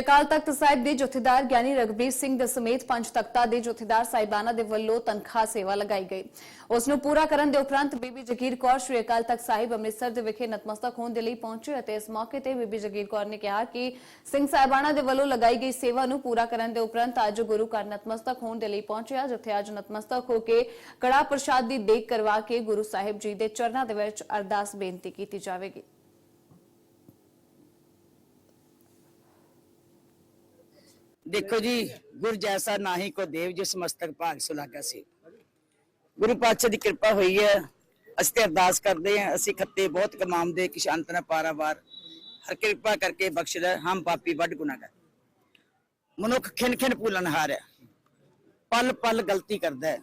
ਅਕਾਲ ਤਖਤ ਸਾਹਿਬ ਦੇ ਜਥੇਦਾਰ ਗਿਆਨੀ ਰਗਬੀਰ ਸਿੰਘ ਦੇ ਸਮੇਤ ਪੰਜ ਤਖਤਾਂ ਦੇ ਜਥੇਦਾਰ ਸਾਹਿਬਾਨਾਂ ਦੇ ਵੱਲੋਂ ਤਨਖਾਹ ਸੇਵਾ ਲਗਾਈ ਗਈ। ਉਸ ਨੂੰ ਪੂਰਾ ਕਰਨ ਦੇ ਉਪਰੰਤ ਬੀਬੀ ਜਗੀਰ ਕੌਰ ਸ੍ਰੀ ਅਕਾਲ ਤਖਤ ਸਾਹਿਬ ਅੰਮ੍ਰਿਤਸਰ ਦੇ ਵਿਖੇ ਨਤਮਸਤਕ ਹੋਣ ਦੇ ਲਈ ਪਹੁੰਚੇ ਅਤੇ ਇਸ ਮੌਕੇ ਤੇ ਬੀਬੀ ਜਗੀਰ ਕੌਰ ਨੇ ਕਿਹਾ ਕਿ ਸਿੰਘ ਸਾਹਿਬਾਨਾਂ ਦੇ ਵੱਲੋਂ ਲਗਾਈ ਗਈ ਸੇਵਾ ਨੂੰ ਪੂਰਾ ਕਰਨ ਦੇ ਉਪਰੰਤ ਅੱਜ ਗੁਰੂ ਘਰ ਨਤਮਸਤਕ ਹੋਣ ਦੇ ਲਈ ਪਹੁੰਚਿਆ, ਜਿੱਥੇ ਅੱਜ ਨਤਮਸਤਕ ਹੋ ਕੇ ਕੜਾ ਪ੍ਰਸ਼ਾਦ ਦੀ ਦੇਖ ਕਰਵਾ ਕੇ ਗੁਰੂ ਸਾਹਿਬ ਜੀ ਦੇ ਚਰਨਾਂ ਦੇ ਵਿੱਚ ਅਰਦਾਸ ਬੇਨਤੀ ਕੀਤੀ ਜਾਵੇਗੀ। ਦੇਖੋ ਜੀ, ਗੁਰ ਜੈਸਾ ਨਾਹੀ ਕੋ ਦੇਵ ਜਿਸ ਮਸਤਕ ਭਾਗ ਸੁਲਾਗਾ ਸੀ। ਗੁਰੂ ਪਾਤਸ਼ਾਹ ਦੀ ਕਿਰਪਾ ਹੋਈ ਹੈ, ਅਸੀਂ ਤੇ ਅਰਦਾਸ ਕਰਦੇ ਹਾਂ, ਅਸੀਂ ਖੱਤੇ ਬਹੁਤ ਕਮਾਉਂਦੇ ਕਿਸ਼ਾਂਤ ਨਾ ਪਾਰਾਵਾਰ। ਹਰ ਕਿਰਪਾ ਕਰਕੇ ਬਖਸ਼ ਲੈ, ਹਮ ਪਾਪੀ ਵੱਡ ਗੁਨਾਹਗਾਰ। ਮਨੁੱਖ ਖਿਨ ਖਿਨ ਭੁੱਲਣ ਹਾਰ ਹੈ, ਪਲ ਪਲ ਗਲਤੀ ਕਰਦਾ ਹੈ।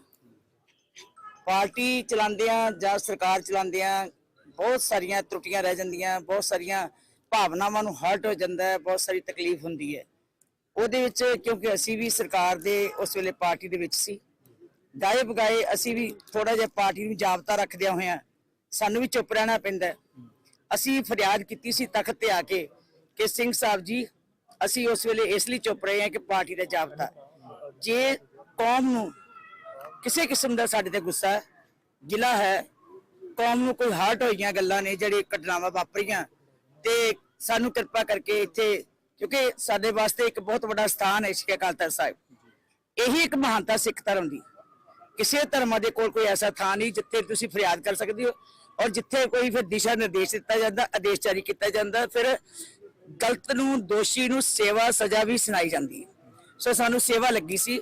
ਪਾਰਟੀ ਚਲਾਉਂਦਿਆਂ ਜਾਂ ਸਰਕਾਰ ਚਲਾਉਂਦਿਆਂ ਬਹੁਤ ਸਾਰੀਆਂ ਤਰੁੱਟੀਆਂ ਰਹਿ ਜਾਂਦੀਆਂ, ਬਹੁਤ ਸਾਰੀਆਂ ਭਾਵਨਾਵਾਂ ਨੂੰ ਹਰਟ ਹੋ ਜਾਂਦਾ ਹੈ, ਬਹੁਤ ਸਾਰੀ ਤਕਲੀਫ ਹੁੰਦੀ ਹੈ। ਉਹਦੇ ਵਿੱਚ ਕਿਉਂਕਿ ਅਸੀਂ ਵੀ ਸਰਕਾਰ ਦੇ ਉਸ ਵੇਲੇ ਪਾਰਟੀ ਦੇ ਵਿੱਚ ਸੀ। ਗਾਏ ਬਗਾਏ ਅਸੀਂ ਵੀ ਥੋੜਾ ਜਿਹਾ ਪਾਰਟੀ ਨੂੰ ਜਾਬਤਾ ਰੱਖਦਿਆਂ ਹੋਇਆਂ ਸਾਨੂੰ ਵੀ ਚੁੱਪ ਰਹਿਣਾ ਪੈਂਦਾ ਅਸੀਂ ਫਰਿਆਦ ਕੀਤੀ ਸੀ ਤਖਤ ਤੇ ਆ ਕੇ ਕਿ ਸਿੰਘ ਸਾਹਿਬ ਜੀ ਅਸੀਂ ਉਸ ਵੇਲੇ ਇਸ ਲਈ ਚੁੱਪ ਰਹੇ ਹਾਂ ਕਿ ਪਾਰਟੀ ਦਾ ਜਾਬਤਾ ਜੇ ਕੌਮ ਨੂੰ ਕਿਸੇ ਕਿਸਮ ਦਾ ਸਾਡੇ ਤੇ ਗੁੱਸਾ ਹੈ, ਗਿਲਾ ਹੈ ਕੌਮ ਨੂੰ ਕੋਈ ਹਾਰਟ ਹੋਈਆਂ ਗੱਲਾਂ ਨੇ ਜਿਹੜੇ ਘਟਨਾਵਾਂ ਵਾਪਰੀਆਂ ਤੇ ਸਾਨੂੰ ਕਿਰਪਾ ਕਰਕੇ ਇੱਥੇ ਕਿਉਂਕਿ ਸਾਡੇ ਵਾਸਤੇ ਇੱਕ ਬਹੁਤ ਵੱਡਾ ਸਥਾਨ ਹੈ ਸ਼੍ਰੀ ਅਕਾਲ ਤਖਤ ਸਾਹਿਬ। ਇਹੀ ਇੱਕ ਮਹਾਨਤਾ ਸਿੱਖ ਧਰਮ ਦੀ। ਕਿਸੇ ਧਰਮਾਂ ਦੇ ਕੋਲ ਕੋਈ ਐਸਾ ਥਾਂ ਨਹੀਂ ਜਿੱਥੇ ਤੁਸੀਂ ਫਰਿਆਦ ਕਰ ਸਕਦੇ ਹੋ ਔਰ ਜਿੱਥੇ ਕੋਈ ਫਿਰ ਦਿਸ਼ਾ ਨਿਰਦੇਸ਼ ਦਿੱਤਾ ਜਾਂਦਾ, ਆਦੇਸ਼ ਜਾਰੀ ਕੀਤਾ ਜਾਂਦਾ, ਫਿਰ ਗਲਤ ਨੂੰ, ਦੋਸ਼ੀ ਨੂੰ ਸੇਵਾ, ਸਜ਼ਾ ਵੀ ਸੁਣਾਈ ਜਾਂਦੀ ਹੈ। ਸੋ ਸਾਨੂੰ ਸੇਵਾ ਲੱਗੀ ਸੀ।